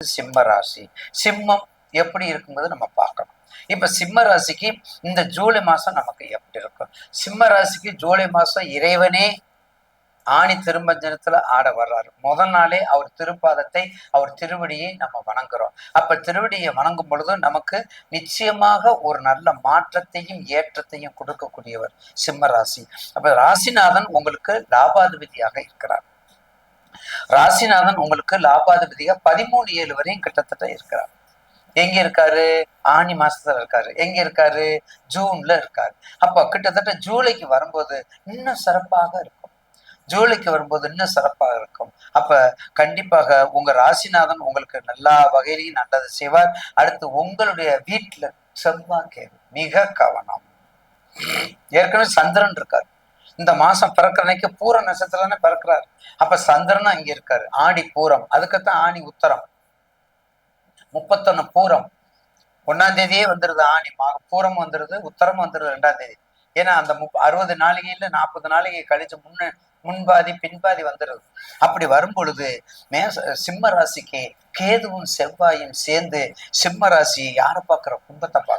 சிம்ம ராசி சிம்மம் எப்படி இருக்குங்கிறது நம்ம பார்க்கணும். இப்ப சிம்ம ராசிக்கு இந்த ஜூலை மாசம் நமக்கு எப்படி இருக்கும்? சிம்ம ராசிக்கு ஜூலை மாசம் இறைவனே ஆணி திருமஞ்சனத்துல ஆட வர்றாரு. முதல் நாளே அவர் திருப்பாதத்தை அவர் திருவடியை நம்ம வணங்குறோம். அப்ப திருவடியை வணங்கும் பொழுது நமக்கு நிச்சயமாக ஒரு நல்ல மாற்றத்தையும் ஏற்றத்தையும் கொடுக்கக்கூடியவர் சிம்ம ராசி அப்ப ராசிநாதன் உங்களுக்கு லாபாதிபதியாக இருக்கிறார். ராசிநாதன் உங்களுக்கு லாபாதிபதியா பதிமூணு ஏழு வரையும் கிட்டத்தட்ட இருக்கிறார். எங்க இருக்காரு? ஆனி மாசத்துல இருக்காரு. எங்க இருக்காரு? ஜூன்ல இருக்காரு. அப்ப கிட்டத்தட்ட ஜூலைக்கு வரும்போது இன்னும் சிறப்பாக இருக்கும். ஜூலைக்கு வரும்போது இன்னும் சிறப்பாக இருக்கும். அப்ப கண்டிப்பாக உங்க ராசிநாதன் உங்களுக்கு எல்லா வகையிலையும் நல்லது செய்வார். அடுத்து உங்களுடைய வீட்டுல செவ்வாய் மிக கவனம். ஏற்கனவே சந்திரன் இருக்காரு. இந்த மாசம் பிறக்கிற அன்னைக்கு பூர நட்சத்திரம்னு பிறக்கிறார். அப்ப சந்திரனும் அங்க இருக்காரு. ஆடி பூரம். அதுக்குத்தான் ஆணி உத்தரம். முப்பத்தொன்னு பூரம். ஒன்னாம் தேதியே வந்துருது ஆணி. மா பூரம் வந்துருது உத்தரம் வந்துருது ரெண்டாம் தேதி. ஏன்னா அந்த முப்ப அறுபது நாளிகையில நாற்பது நாளிகை கழிச்சு முன்ன முன்பாதி பின்பாதி வந்துடுது அப்படி வரும் பொழுது மே சிம்ம ராசிக்கு கேதுவும் செவ்வாயும் சேர்ந்து சிம்ம ராசி யாரை பார்க்குற கும்பத்தை பார்க்குறாங்க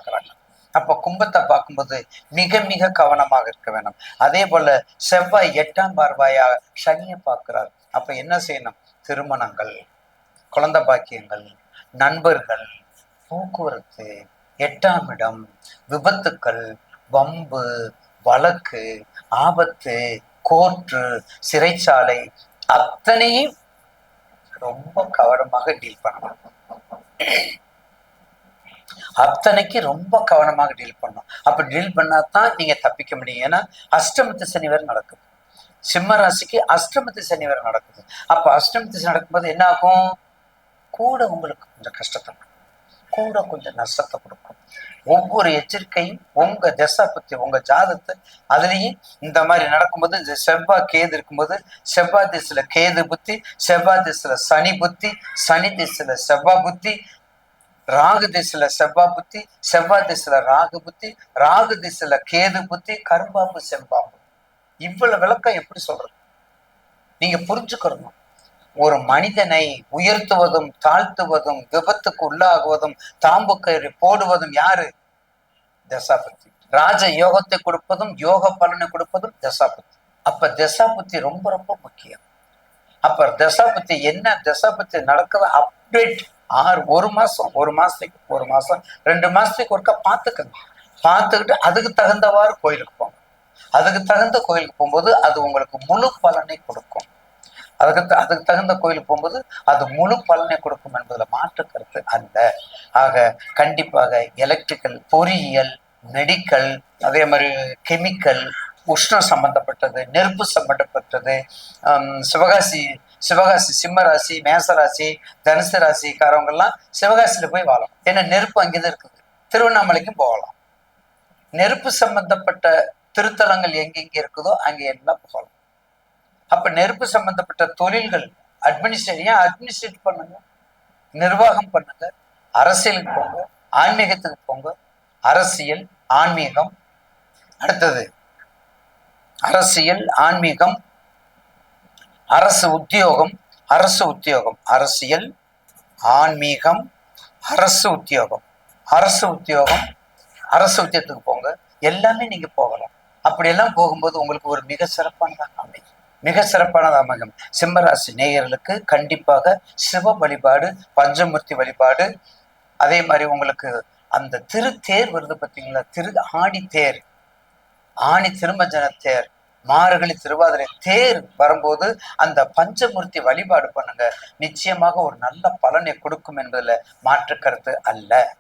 அப்ப கும்பத்தை பார்க்கும்போது மிக மிக கவனமாக இருக்க வேணும் அதே போல செவ்வாய் எட்டாம் பார்வாயா சனியை பார்க்கிறார். அப்ப என்ன செய்யணும்? திருமணங்கள் குழந்தை பாக்கியங்கள் நண்பர்கள் போக்குவரத்து எட்டாம் இடம் விபத்துக்கள் வம்பு வழக்கு ஆபத்து கோர்ட்டு சிறைச்சாலை அத்தனையும் ரொம்ப கவனமாக டீல் பண்ணணும். அத்தனைக்கு ரொம்ப கவனமாக டீல் பண்ணணும். அப்ப டீல் பண்ணா தான் நீங்க தப்பிக்க முடியும். ஏன்னா அஷ்டமத்து சனி வேறு நடக்குது. சிம்ம ராசிக்கு அஷ்டமத்து சனி வேறு நடக்குது. அப்ப அஷ்டமத்து சனி நடக்கும்போது என்ன ஆகும் கூட உங்களுக்கு கொஞ்சம் கஷ்டத்தை கொடுக்கும். கூட கொஞ்சம் நஷ்டத்தை கொடுக்கும். ஒவ்வொரு எச்சரிக்கையும் உங்க திசை பத்தி உங்க ஜாதத்தை அதுலயும் இந்த மாதிரி நடக்கும்போது இந்த செவ்வாய் கேது இருக்கும்போது செவ்வாய் திசையில கேது புத்தி செவ்வாய் திசையில சனி புத்தி சனி திசையில செவ்வாய் புத்தி ராகு திசையில செவ்வா புத்தி செவ்வாய் திசையில ராகு புத்தி ராகு திசையில கேது புத்தி கரும்பாம்பு செம்பாம்பு. இவ்வளவு விளக்கம் எப்படி சொல்றது? நீங்க புரிஞ்சுக்கணும். ஒரு மனிதனை உயர்த்துவதும் தாழ்த்துவதும் விபத்துக்கு உள்ளாகுவதும் தாம்பு கயிறு போடுவதும் யாரு? தசாபத்தி ராஜ யோகத்தை கொடுப்பதும் யோக பலனை கொடுப்பதும் தசாபத்தி அப்ப தசாபத்தி ரொம்ப ரொம்ப முக்கியம். அப்ப தசாபத்தி என்ன? தசாபத்தி நடக்குது அப்டேட் ஆறு ஒரு மாதம் ஒரு மாதத்துக்கு ஒரு மாதம் ரெண்டு மாதத்துக்கு ஒருக்கா பார்த்துக்கங்க பார்த்துக்கிட்டு அதுக்கு தகுந்தவாறு கோயிலுக்கு போங்க அதுக்கு தகுந்த கோயிலுக்கு போகும்போது அது உங்களுக்கு முழு பலனை கொடுக்கும். அதுக்கு த- அதுக்கு தகுந்த கோயிலுக்கு போகும்போது அது முழு பலனை கொடுக்கும் என்பதில் மாற்று கருத்து அல்ல. ஆக கண்டிப்பாக எலக்ட்ரிக்கல் பொறியியல் மெடிக்கல் அதே மாதிரி கெமிக்கல் உஷ்ணம் சம்பந்தப்பட்டது நெருப்பு சம்பந்தப்பட்டது சிவகாசி சிவகாசி சிம்மராசி மேசராசி தனுசு ராசிக்காரவங்கெல்லாம் சிவகாசியில் போய் வாழலாம் ஏன்னா நெருப்பு அங்கேதான் இருக்குது. திருவண்ணாமலைக்கும் போகலாம். நெருப்பு சம்பந்தப்பட்ட திருத்தலங்கள் எங்கெங்கே இருக்குதோ அங்கே எல்லாம் போகலாம். அப்போ நெருப்பு சம்பந்தப்பட்ட தொழில்கள் அட்மினிஸ்ட்ரேட் ஏன் அட்மினிஸ்ட்ரேட் பண்ணுங்க? நிர்வாகம் பண்ணுங்க அரசியலுக்கு போங்க ஆன்மீகத்துக்கு போங்க அரசியல் ஆன்மீகம். அடுத்தது அரசியல் ஆன்மீகம் அரசு உத்தியோகம் அரசு உத்தியோகம். அரசியல் ஆன்மீகம் அரசு உத்தியோகம். அரசு உத்தியோகம் அரசு உத்தியோகத்துக்கு போங்க. எல்லாமே நீங்க போகலாம். அப்படியெல்லாம் போகும்போது உங்களுக்கு ஒரு மிக சிறப்பானதாக அமையும். மிக சிறப்பானதாக அமையும். சிம்மராசி நேயர்களுக்கு கண்டிப்பாக சிவ வழிபாடு பஞ்சமூர்த்தி வழிபாடு. அதே மாதிரி உங்களுக்கு அந்த திருத்தேர் வருது பார்த்தீங்களா திரு ஆடி தேர் ஆணி திருமஞ்சன தேர் மார்கழி திருவாதிரை தேர் வரும்போது அந்த பஞ்சமூர்த்தி வழிபாடு பண்ணுங்க. நிச்சயமாக ஒரு நல்ல பலனை கொடுக்கும் என்பதில் மாற்று கருத்து அல்ல.